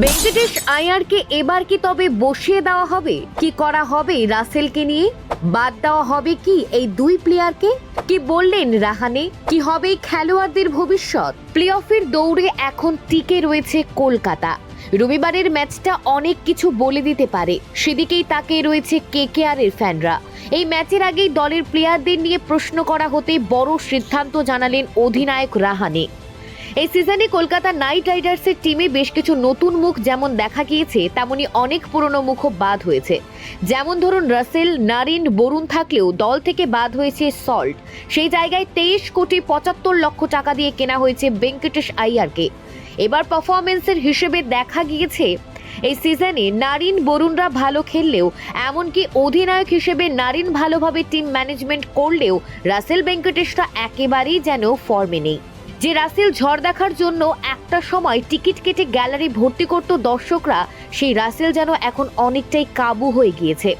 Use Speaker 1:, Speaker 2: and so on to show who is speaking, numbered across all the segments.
Speaker 1: ভেঙ্কটেশ আয়ারকে এবার কি তবে বসিয়ে দেওয়া হবে? কি করা হবে রাসেলকে নিয়ে? বাদ দেওয়া হবে কি এই দুই প্লেয়ারকে? কি বললেন রাহানে? কি হবে খেলোয়াড়দের ভবিষ্যৎ? প্লে অফের দৌড়ে এখন টিকে রয়েছে কলকাতা। রবিবারের ম্যাচটা অনেক কিছু বলে দিতে পারে। সেদিকেই তাকে রয়েছে কে কে আর এর ফ্যানরা। এই ম্যাচের আগেই দলের প্লেয়ারদের নিয়ে প্রশ্ন করা হতে বড় সিদ্ধান্ত জানালেন অধিনায়ক রাহানে। এই সিজনে কলকাতা নাইট রাইডার্সের টিমে বেশ কিছু নতুন মুখ যেমন দেখা গিয়েছে, তেমনি অনেক পুরনো মুখও বাদ হয়েছে। যেমন ধরুন রাসেল, নারিন, বরুণ থাকলেও দল থেকে বাদ হয়েছে সল্ট। সেই জায়গায় তেইশ কোটি পঁচাত্তর লক্ষ টাকা দিয়ে কেনা হয়েছে ভেঙ্কটেশ আইয়ারকে। এবার পারফরমেন্সের হিসেবে দেখা গিয়েছে, এই সিজনে নারিন, বরুণরা ভালো খেললেও, এমনকি অধিনায়ক হিসেবে নারিন ভালোভাবে টিম ম্যানেজমেন্ট করলেও, রাসেল ভেঙ্কটেশরা একেবারেই যেন ফর্মে নেই। যে রাসেল ঝড় দেখার জন্য একটা সময় টিকিট কেটে গ্যালারি ভর্তি করত দর্শকরা, সেই রাসেল যেন এখন অনেকটাই কাবু হয়ে গিয়েছে।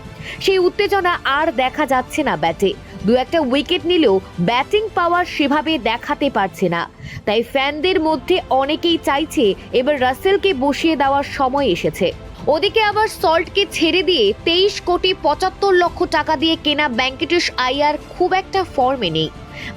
Speaker 1: সেই উত্তেজনা আর দেখা যাচ্ছে না ব্যাটে। দু একটা উইকেট নিলেও ব্যাটিং পাওয়ার সেভাবে দেখাতে পারছে না। তাই ফ্যানদের মধ্যে অনেকেই চাইছে এবার রাসেলকে বসিয়ে দেওয়ার সময় এসেছে। ওদিকে আবার সল্টকে ছেড়ে দিয়ে তেইশ কোটি পঁচাত্তর লক্ষ টাকা দিয়ে কেনা ব্যাঙ্কেটেশ আইয়ার খুব একটা ফর্মে নেই।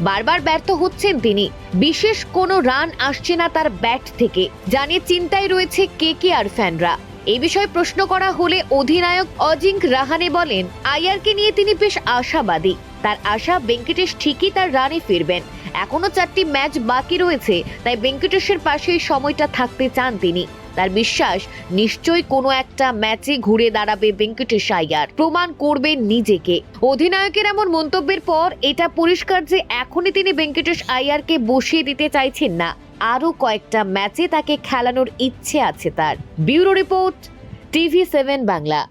Speaker 1: বারবার ব্যর্থ হচ্ছেন তিনি। বিশেষ কোনো রান আসছে না তার ব্যাট থেকে। জানিয়ে চিন্তায় রয়েছে কে কে আর ফ্যানরা। এ বিষয়ে প্রশ্ন করা হলে অধিনায়ক অজিঙ্ক রাহানে বলেন আইয়ারকে নিয়ে তিনি বেশ আশাবাদী। তার আশা ভেঙ্কটেশ ঠিকই তার রানে ফিরবেন। এখনও চারটি ম্যাচ বাকি রয়েছে, তাই ভেঙ্কটেশের পাশে সময়টা থাকতে চান তিনি। তার বিশ্বাস, নিশ্চয়ই কোনো একটা ম্যাচে ঘুরে দাঁড়াবে ভেঙ্কটেশ আইয়ার প্রমাণ করবেন নিজেকে। অধিনায়কের এমন মন্তব্যের পর এটা পরিষ্কার যে এখনই তিনি ভেঙ্কটেশ আইয়ারকে বসিয়ে দিতে চাইছেন না। আরও কয়েকটা ম্যাচে তাকে খেলানোর ইচ্ছে আছে তার। Bureau report, TV seven Bangla.